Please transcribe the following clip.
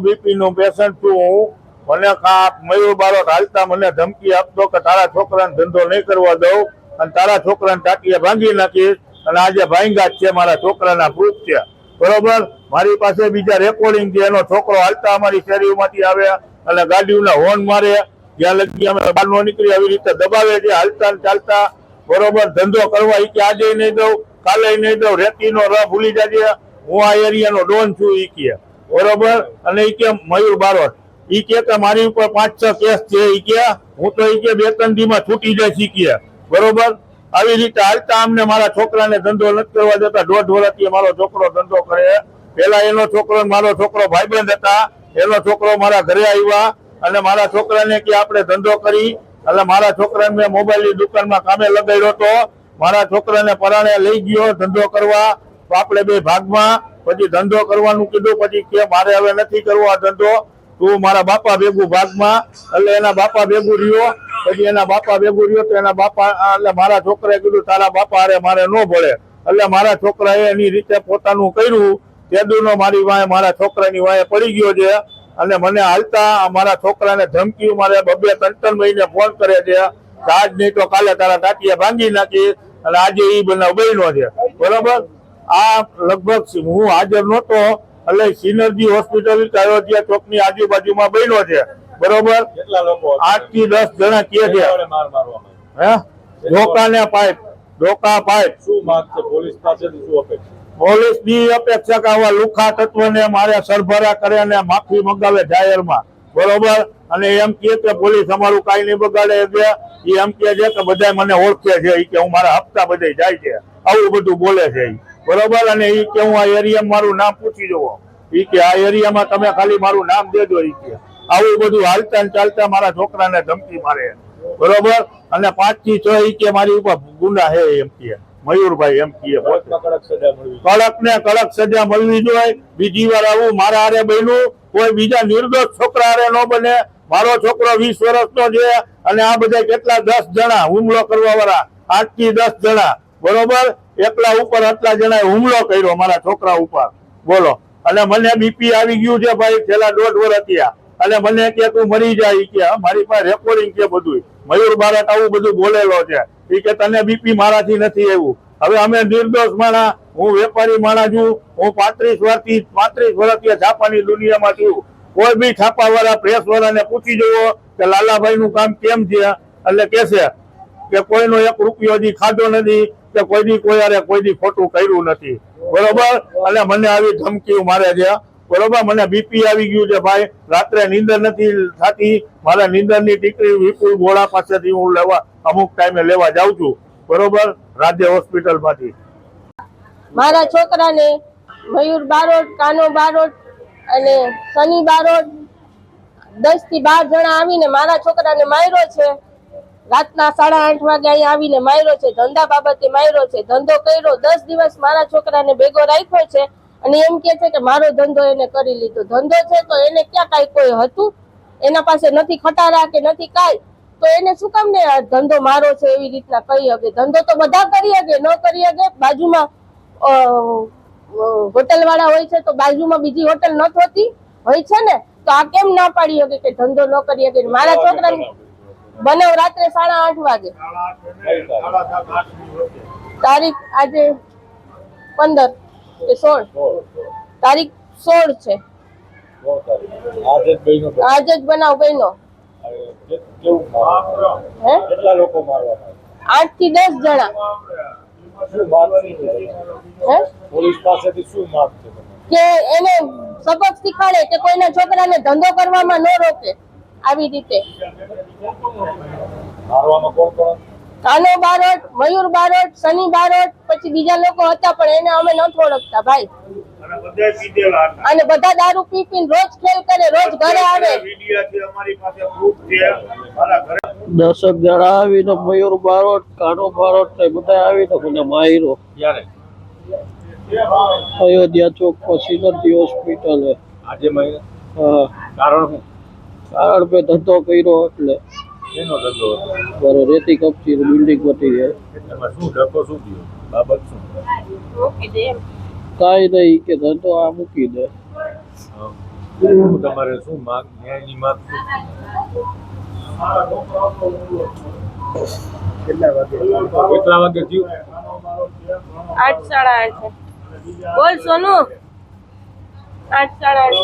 BP નું patient છું. હું મને કા મયુર બારોટ હાલતા મને ધમકી આપતો કે તારા છોકરાને ધંધો નહીં કરવા દઉં અને તારા છોકરાને ટાંકીએ ભાંગી નાખીશ અને આજે ભાંગા છે મારા છોકરાના પ્રૂફ છે. બરોબર? મારી પાસે બીજા રેકોર્ડિંગ છે. એનો છોકરો હાલતા અમારી શેરીઓમાંથી આવ્યા અને ગાડીઓના હોર્ન મારે. જ્યાં લગી અમે બહાર નો નીકળી આવી રીતે દબાવે છે, હાલતા ચાલતા. બરોબર? ધંધો કરવા ઈ કે આજે નહીં દઉં, કાલે નહીં દઉં, રેતીનો ર ભૂલી જાજે. હું આ એરિયાનો ડોન છું ઈ કે. બરોબર? અને ઈ કે મયુર બારોટ. ઈ કે મારી ઉપર પાંચ છ કેસ છે, ઈ કે. હું તો ઈ કે બે ત્રણ દીમાં છૂટી જાય શીખીએ બરોબર? આવી રીતે હાલતા અમને મારા છોકરાને ધંધો નથી કરવા દેતા. દોઢ વર્ષથી મારો છોકરો ધંધો કરે. પેલા એનો છોકરો મારો છોકરો ભાઈબંધ હતા. એનો છોકરો મારા ઘરે આવ્યા. અને મારા છોકરાને કે આપણે ધંધો કરી. એટલે મારા છોકરાને મેં મોબાઈલની દુકાનમાં કામે લગાડ્યો હતો મારા છોકરાને પરાણે લઈ ગયો ધંધો કરવા. તો આપણે બે ભાગમાં પછી ધંધો કરવાનું કીધું, પછી કે મારે હવે નથી કરવો આ ધંધો. તું મારા બાપા ભેગું ભાગમાં, એટલે એના બાપા ભેગું રહ્યો. પછી એના બાપા ભેગું રહ્યો તો એના બાપા એટલે મારા છોકરાએ કીધું, તારા બાપા અરે મારે ન ભળે એટલે મારા છોકરાએ એની રીતે પોતાનું કર્યું. તેદુનો મારી વાંહે મારા છોકરાની વાંહે પડી ગયો છે. અને મને હાલતા મારા છોકરાને ધમકી મારે બબે ત્રણ ત્રણ મહિને ફોન કરે છે. આજ નહીં તો કાલે તારા ટાટીએ ભાંગી નાખી. અને આજે એ બનાવ બન્યો છે. બરોબર? આ લગભગ હું હાજર નહોતો એટલે સિનર્જી હોસ્પિટલ અયોધ્યા ચોકની આજુબાજુમાં બન્યો છે. બરોબર? આઠથી દસ જણા કે છે? હે? ધોકા ને પાઇપ ડોકા પાઇપ. શું માંગ છે? પોલીસ પાસેથી શું અપેક્ષા? પોલીસની અપેક્ષા કે આવા લુખા તત્વને મારે સરભરા કરે અને માફી મંગાવે જાહેરમાં. બરોબર? અને એમ કે કે પોલીસ અમારું કઈ નહીં બગાડે એટલે એ એમ કે છે કે બધા મને ઓળખે છે. કે હું મારા હપ્તા બધે જાય છે. આવું બધું બોલે છે. બરોબર? અને એ કે હું આ એરિયા મારું નામ પૂછી જવો. એ કે આ એરિયામાં તમે ખાલી મારું નામ દેજો એ કે. આવું બધું હાલતા ચાલતા મારા છોકરાને ધમકી મારે. બરોબર? અને પાંચથી છ ઈ કે મારી ઉપર ગુના હે એમ કે. મયુરભાઈ એમ કે કડક કડક ને કડક સજા મળવી જોઈએ. બીજી વાર આવું મારા હારે બન્યું. કોઈ બીજા નિર્દોષ છોકરા હારે ન બને. મારો છોકરો વીસ વર્ષનો છે અને આ બધા કેટલા દસ જણા હુમલો કરવા વાળા. આઠથી દસ જણા. બરોબર? એકલા ઉપર આટલા જણાએ હુમલો કર્યો મારા છોકરા ઉપર. બોલો. અને મને બીપી આવી ગયું છે ભાઈ, છેલ્લા દોઢ વર્ષ અને મને કે તું મરી જાય કે મારી પાસે રેકોર્ડિંગ છે બધું મયુર બારટ આવું બધું બોલેલો છે. એ કે, તને બીપી મારાથી નથી આવ્યું. હવે અમે નિર્દોષ માણા હું વેપારી માણા છું. હું પાંત્રીસ વર્ષથી પાંત્રીસ વર્ષથી છાપાની દુનિયામાં છું. કોઈ બી છાપા વાળા પ્રેસ વાળાને પૂછી જુઓ કે લાલાભાઈ નું કામ કેમ છે? એટલે કહેશે કે કોઈનો એક રૂપિયો હજી ખાધો નથી કે કોઈ દી કોઈ અરે કોઈ દી ખોટું કર્યું નથી. બરોબર? અને મને આવી ધમકી મારે છે. બરોબર? મને બીપી આવી ગયું છે ભાઈ. રાત્રે નીંદર નથી થતી. મારા નીંદરની ટીકરી વિપુલ ગોળા પાસેથી હું લેવા, અમુક ટાઈમે લેવા જાઉં છું. બરોબર? રાજ્ય હોસ્પિટલમાંથી મારા છોકરાને મયુર બારોટ, કાનો બારોટ અને સની બારોટ દસથી બાર જણા આવીને મારા છોકરાને માર્યો છે. રાતના સાડા આઠ વાગે અહીંયા આવીને માર્યો છે ધંધા બાબતે માર્યો છે ધંધો કર્યો. દસ દિવસ મારા છોકરાને ભેગો રાખ્યો છે અને એમ કે છે કે મારો ધંધો એને કરી લીધો. ધંધો છે તો એને ક્યાં કાંઈ કોઈ હતું? એના પાસે નથી ખટારા કે નથી કાંઈ? તો એને શું કામ ને ધંધો મારો છે એવી રીતના કહી શકે? ધંધો તો બધા કરી શકે ન કરી શકે. બાજુમાં હોટલ વાળા હોય છે તો બાજુમાં બીજી હોટલ ન થતી. હોય છે ને? તો આ કેમ ના પાડી શકે કે ધંધો ન કરી શકે? મારા છોકરાને બનાવ રાત્રે સાડા આઠ વાગે. તારીખ આજે પંદર કે સોળ. તારીખ સોળ છે. આજે જ બનાવ બન્યો? આઠથી દસ જણા? કે એને સબક શીખવાડે કે કોઈના છોકરાને ધંધો કરવામાં ન રોકે. આવી રીતે? કાનો બારોટ મયુર બારોટ સની બારોટ પછી બીજા લોકો હતા પણ એને અમે નથી ઓળખતા ભાઈ. અને બધા દારૂ પી પી રોજ ખેલ કરે રોજ ઘરે આવે. વીડિયો છે અમારી પાસે proof છે. મારા ઘરે દસક જણા આવીને મયુર બારોટ કાનો બારોટ ને બધા આવીને મને માયરો અયોધ્યા ચોક પછી નથી હોસ્પિટલે આજે કારણ હા સારળભાઈ ધંધો કર્યો એટલે એનો ધંધો બરો રેતી કપચી બિલ્ડિંગ પતી ગઈ. શું ધક્કો શું થયો? બાબત શું? કાંઈ નહીં કે ધંધો આ મૂકી દે. તમારે શું માંગ ન્યાયની માંગ કેટલા વાગે થયું? આઠ સાડા આઠ. બોલ સોનું. આઠ સાડા આઠ.